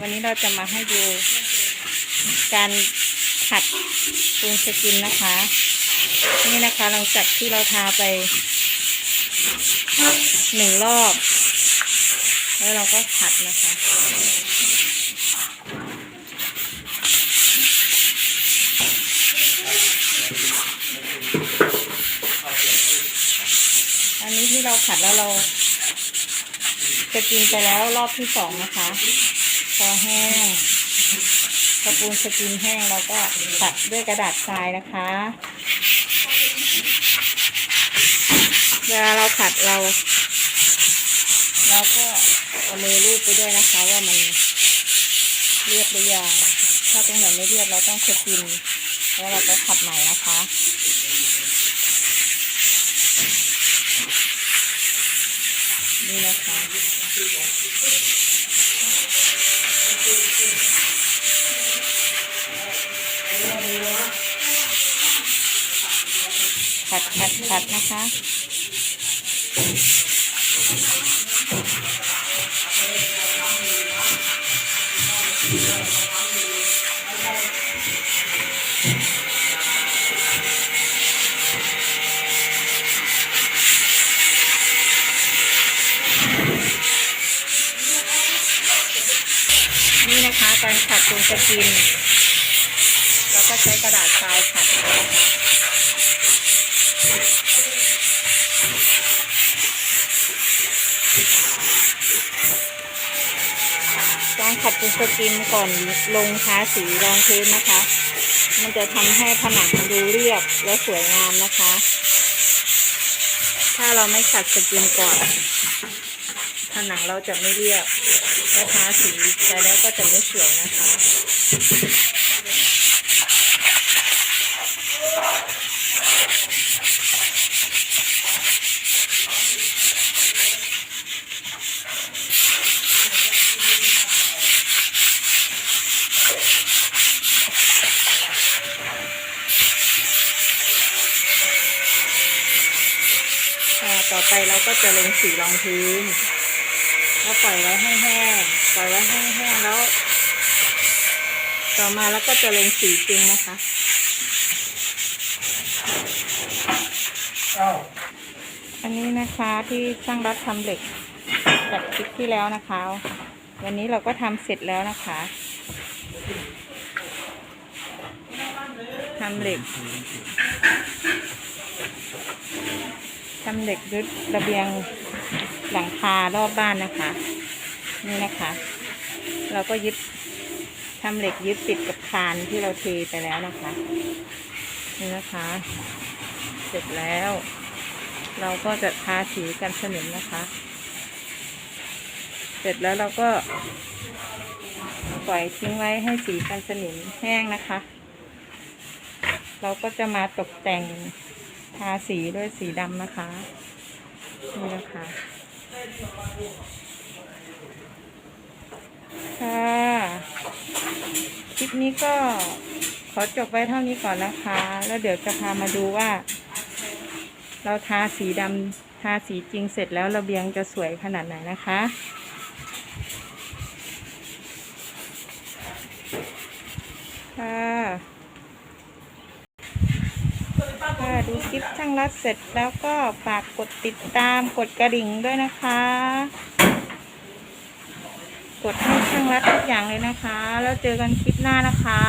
วันนี้เราจะมาให้ดูการขัดปูนสกินนะคะ นี่นะคะหลังจากที่เราทาไปหนึ่งรอบ แล้วเราก็ขัดนะคะอันนี้ที่เราขัดแล้วเราจะกินไปแล้วรอบที่สองนะคะ พอแห้งพอปูนสกินแห้งเราก็ตัดด้วยกระดาษทรายนะคะเวลาเราขัดเราเราก็เอามือลูบไปด้วยนะคะว่ามันเรียบหรือยังถ้าตรงไหนไม่เรียบเราต้องสกินแล้วเราก็ขัดใหม่นะคะนี่นะคะ ขัดขัดขัดนะคะนี่นะคะการขัดปูนสกิน เราก็ใช้กระดาษทรายขัดนะคะ การขัดปูสกินก่อนลงทาสีรองพื้นนะคะ มันจะทำให้ผนังดูเรียบและสวยงามนะคะ ถ้าเราไม่ขัดสกินก่อน ผนังเราจะไม่เรียบและทาสีไปแล้วก็จะไม่สวยนะคะ ต่อไปเราก็จะลงสีรองพื้นแล้วปล่อยไว้ให้แห้งปล่อยไว้ให้แห้งแล้ว ต่อมาแล้วก็จะลงสีจริงนะคะอันนี้นะคะที่ช่างรัดทำเหล็กจากคลิปที่แล้วนะคะ วันนี้เราก็ทำเสร็จแล้วนะคะทำเหล็ก ทำเหล็กยึดระเบียงหลังคารอบบ้านนะคะ นี่นะคะ เราก็ยึดทำเหล็กยึดติดกับคานที่เราเทไปแล้วนะคะ นี่นะคะ เสร็จแล้ว เราก็จะทาสีกันสนิมนะคะ เสร็จแล้วเราก็ปล่อยทิ้งไว้ให้สีกันสนิมแห้งนะคะ เราก็จะมาตกแต่ง ทาสีด้วยสีดำนะคะ นี่นะคะค่ะ คลิปนี้ก็ขอจบไว้เท่านี้ก่อนนะคะ แล้วเดี๋ยวจะพามาดูว่า เราทาสีดำทาสีจริงเสร็จแล้วระเบียงจะสวยขนาดไหนนะคะค่ะค่ะ ดูคลิปช่างรัดเสร็จแล้วก็ฝากกดติดตามกดกระดิ่งด้วยนะคะ กดให้ช่างรัดทุกอย่างเลยนะคะ แล้วเจอกันคลิปหน้านะคะ